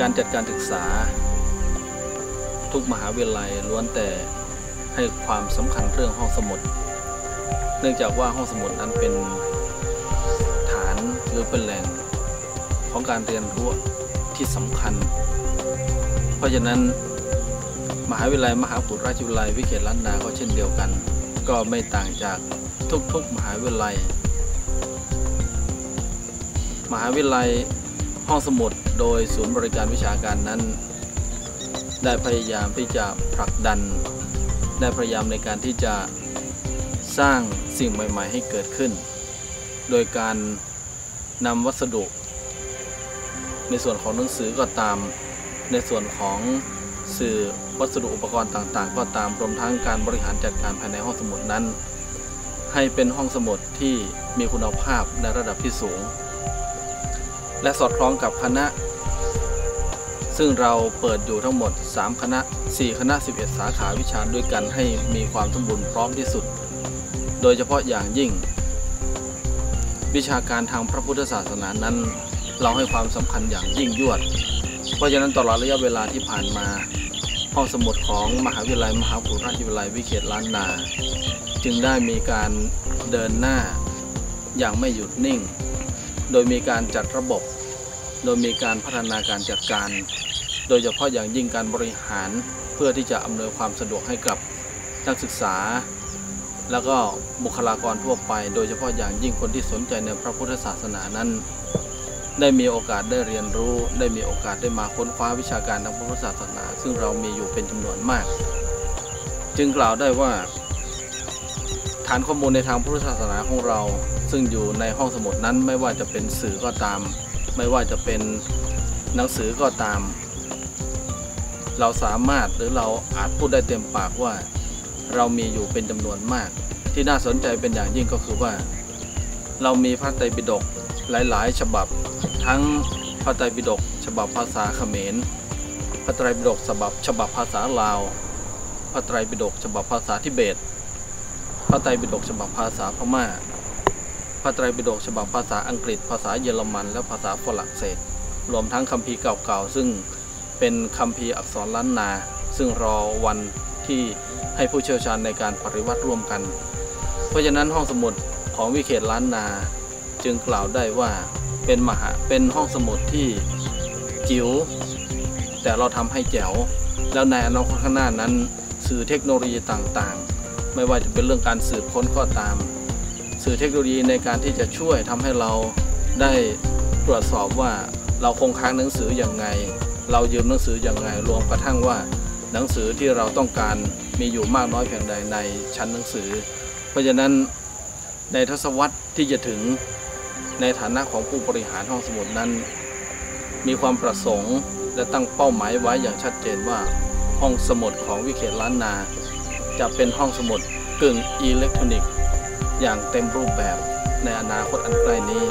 การจัดการศึกษา ทุกมหาวิทยาลัยล้วนแต่ให้ความสำคัญเรื่องห้องสมุด เนื่องจากว่าห้องสมุดนั้นเป็นฐานหรือเป็นแหล่งของการเรียนรู้ที่สำคัญ เพราะฉะนั้นมหาวิทยาลัยมหาปุราชวิทยาลัยวิเขตล้านนาก็เช่นเดียวกัน ก็ไม่ต่างจากทุกๆมหาวิทยาลัย มหาวิทยาลัย ห้องสมุดโดยศูนย์บริการวิชาการนั้น ได้พยายามที่จะผลักดัน ได้พยายามในการที่จะสร้างสิ่งใหม่ ๆ ให้เกิดขึ้น โดยการนำวัสดุ ในส่วนของหนังสือก็ตาม ในส่วนของสื่อวัสดุอุปกรณ์ต่างๆ ก็ตามรวมทั้งการบริหารจัดการภายในห้องสมุดนั้น ให้เป็นห้องสมุดที่มีคุณภาพในระดับที่สูง และสอดคล้องกับคณะ ซึ่งเราเปิดอยู่ทั้งหมด 3 คณะ 4 คณะ 11 สาขาวิชาด้วยกันให้มีความสมบูรณ์พร้อมที่สุด โดยเฉพาะอย่างยิ่ง วิชาการทางพระพุทธศาสนานั้น เราให้ความสำคัญอย่างยิ่งยวด เพราะฉะนั้นตลอดระยะเวลาที่ผ่านมาห้องสมุดของมหาวิทยาลัยมหาปุราชวิทยาลัยวิเขตล้านนา จึงได้มีการเดินหน้าอย่างไม่หยุดนิ่ง โดยมีการจัดระบบ โดยมีการพัฒนาการจัดการ โดยเฉพาะอย่างยิ่งการบริหารเพื่อที่จะอำนวยความสะดวกให้กับนักศึกษา แล้วก็บุคลากรทั่วไป โดยเฉพาะอย่างยิ่งคนที่สนใจในพระพุทธศาสนานั้น ได้มีโอกาสได้เรียนรู้ ได้มีโอกาสได้มาค้นคว้าวิชาการทางพระพุทธศาสนา ซึ่งเรามีอยู่เป็นจำนวนมาก จึงกล่าวได้ว่า ฐานข้อมูลในทางพุทธศาสนาของเรา ซึ่งอยู่ในห้องสมุดนั้นไม่ว่าจะเป็นสื่อก็ตาม ไม่ว่าจะเป็นหนังสือก็ตาม เราสามารถหรือเราอาจพูดได้เต็มปากว่า เรามีอยู่เป็นจำนวนมาก ที่น่าสนใจเป็นอย่างยิ่งก็คือว่า เรามีพระไตรปิฎกหลาย ๆ ฉบับ ทั้งพระไตรปิฎกฉบับภาษาเขมร พระไตรปิฎกฉบับฉบับภาษาลาว พระไตรปิฎกฉบับภาษาทิเบต พระไตรปิฎกฉบับภาษาพม่า พระไตรปิฎกฉบับภาษาอังกฤษ ภาษาเยอรมัน และภาษาฝรั่งเศส รวมทั้งคัมภีร์เก่าๆ ซึ่งเป็นคัมภีร์อักษรล้านนา ซึ่งรอวันที่ให้ผู้เชี่ยวชาญในการปฏิวัติร่วมกัน เพราะฉะนั้นห้องสมุดของวิเขตล้านนา จึงกล่าวได้ว่าเป็นมหาเป็นห้องสมุดที่จิ๋วแต่เราทำให้แจ๋ว แล้วในอนาคตข้างหน้านั้น สื่อเทคโนโลยีต่างๆ ไม่ว่าจะเป็นเรื่องการสืบค้นก็ตาม สื่อเทคโนโลยีในการที่จะช่วยทำให้เราได้ตรวจสอบว่าเราคงค้างหนังสืออย่างไง เรายืมหนังสืออย่างไง รวมกระทั่งว่า หนังสือที่เราต้องการมีอยู่มากน้อยเพียงใดในชั้นหนังสือ เพราะฉะนั้นในทศวรรษที่จะถึงในฐานะของผู้บริหารห้องสมุดนั้น มีความประสงค์และตั้งเป้าหมายไว้อย่างชัดเจนว่าห้องสมุดของวิเขตล้านนา จะเป็นห้องสมุดกึ่งอิเล็กทรอนิกส์ อย่างเต็มรูปแบบในอนาคตอันใกล้นี้